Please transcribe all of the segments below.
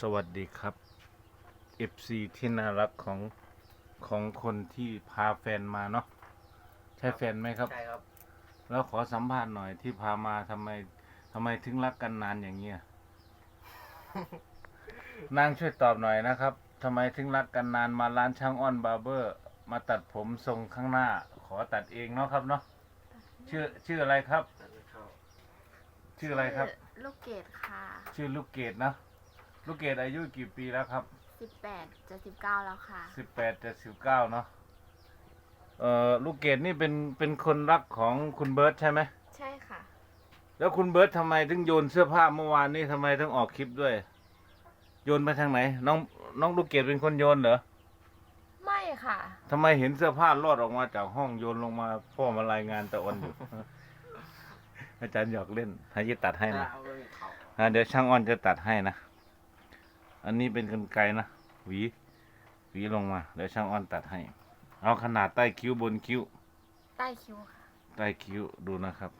สวัสดีครับ FC ที่น่ารักของของคนที่พาแฟนมาเนาะใช่แฟนไหมครับ ใช่ครับ แล้วขอสัมภาษณ์หน่อยที่พามาทำไมทำไมถึงรักกันนานอย่างเงี้ย นางช่วยตอบหน่อยนะครับทำไมถึงรักกันนานมาร้านช่างอ้อนบาร์เบอร์ มาตัดผมทรงข้างหน้า ขอตัดเองเนาะครับเนาะชื่อชื่ออะไรครับตัดไม่เข้าชื่ออะไรครับชื่ลูกเกดค่ะ ชื่อลูกเกดนะ ลูกเกดอายุกี่ปีแล้วครับ สิบแปดจะสิบเก้าแล้วค่ะ สิบแปดจะสิบเก้าเนาะเอ่อลูกเกดนี่เป็นเป็นคนรักของคุณเบิร์ตใช่ไหม ใช่ค่ะ แล้วคุณเบิร์ตทำไมถึงโยนเสื้อผ้าเมื่อวานนี้ทำไมถึงออกคลิปด้วย โยนไปทางไหน น้องน้องลูกเกดเป็นคนโยนเหรอไม่ค่ะ ทำไมเห็นเสื้อผ้าลอดออกมาจากห้องโยนลงมาพ่อมารายงานตะวันอยู่ อาจารย์หยอกเล่นให้จะตัดให้นะเอาไว้เขาอ่าเดี๋ยวช่างอ้อนจะตัดให้นะ อันนี้เป็นกันไกรนะ หวี หวีลงมา เดี๋ยวช่างอ้อนตัดให้ เอาขนาดใต้คิ้วบนคิ้ว ใต้คิ้วค่ะ ใต้คิ้วดูนะครับ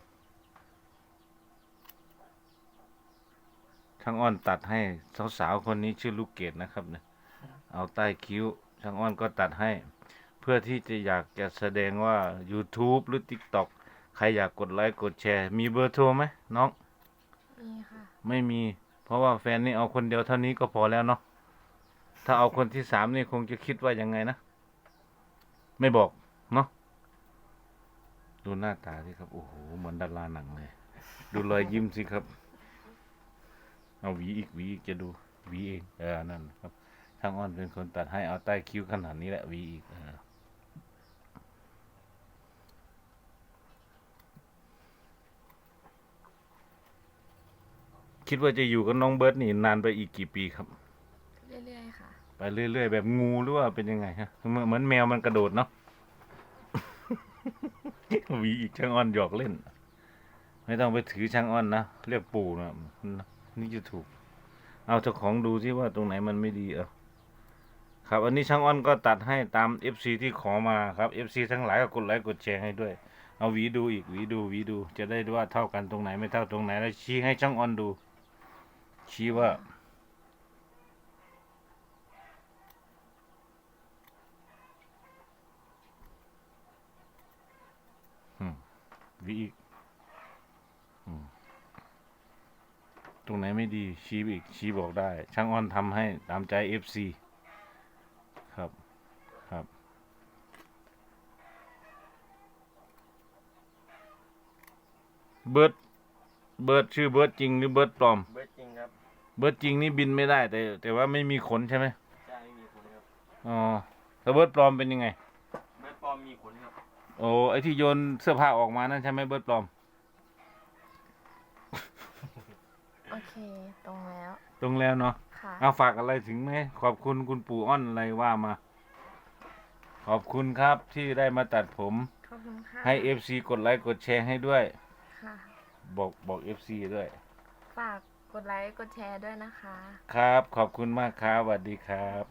ช่างอ้อนตัดให้สาวๆคนนี้ชื่อลูกเกดนะครับเนี่ย เอาใต้คิ้ว ช่างอ้อนก็ตัดให้ เพื่อที่จะอยากจะแสดงว่า YouTube หรือ TikTok ใครอยากกดไลค์กดแชร์ มีเบอร์โทรไหมน้อง มีค่ะ ไม่มี เพราะว่าแฟนนี่เอาคนเดียวเท่านี้ก็พอแล้วเนาะถ้าเอาคนที่สามนี่คงจะคิดว่ายังไงนะไม่บอกเนาะดูหน้าตาสิครับโอ้โหเหมือนดาราหนังเลย ดูรอยยิ้มสิครับ เอาหวีอีกหวีอีกจะดูหวีเองเออนั่นครับช่างอ้อนเป็นคนตัดให้เอาใต้คิ้วขนาดนี้แหละหวีอีกเออ คิดว่าจะอยู่กับน้องเบิร์ตนี่นานไปอีกกี่ปีครับ เรื่อยๆค่ะ ไปเรื่อยๆ แบบงูหรือว่าเป็นยังไงฮะเหมือนเหมือนแมวมันกระโดดเนาะ หวีอีกช่างอ้อนหยอกเล่น ไม่ต้องไปถือช่างอ้อนนะเรียกปู่นะนี่จะถูก เอาเจ้าของดูที่ว่าตรงไหนมันไม่ดีเออครับอันนี้ช่างอ้อนก็ตัดให้ตาม FC ที่ขอมาครับ FC ทั้งหลายก็กดไลค์กดแชร์ให้ด้วย เอาหวีดูอีกหวีดูหวีดู จะได้ว่าเท่ากันตรงไหนไม่เท่าตรงไหนแล้วชี้ให้ช่างอ้อนดู ชี้ว่าวีอีกอืมตรงไหนไม่ดี ชี้อีก ชี้บอกได้ ช่างอ้อนทำให้ตามใจเอฟซีครับ ครับ เบิร์ดเบิร์ดชื่อเบิร์ดจริงหรือเบิร์ดปลอม เบิร์ดจริงนี่บินไม่ได้ แต่ แต่ว่าไม่มีขนใช่ไหมใช่ไม่มีขนครับอ๋อแล้วเบิร์ดปลอมเป็นยังไง เบิร์ดปลอมมีขนครับ โอ้ไอที่โยนเสื้อผ้าออกมานั่นใช่ไหมเบิร์ดปลอม โอเค ตรงแล้ว ตรงแล้วเนาะค่ะ เอาฝากอะไรถึงไหมขอบคุณคุณปู่อ้อนอะไรว่ามา ขอบคุณครับที่ได้มาตัดผม ขอบคุณค่ะให้เอฟซีกดไลค์กดแชร์ให้ด้วย ค่ะ บอกบอกเอฟซีด้วย ฝาก กดไลค์ กดแชร์ด้วยนะคะ ครับ ขอบคุณมากครับสวัสดีครับ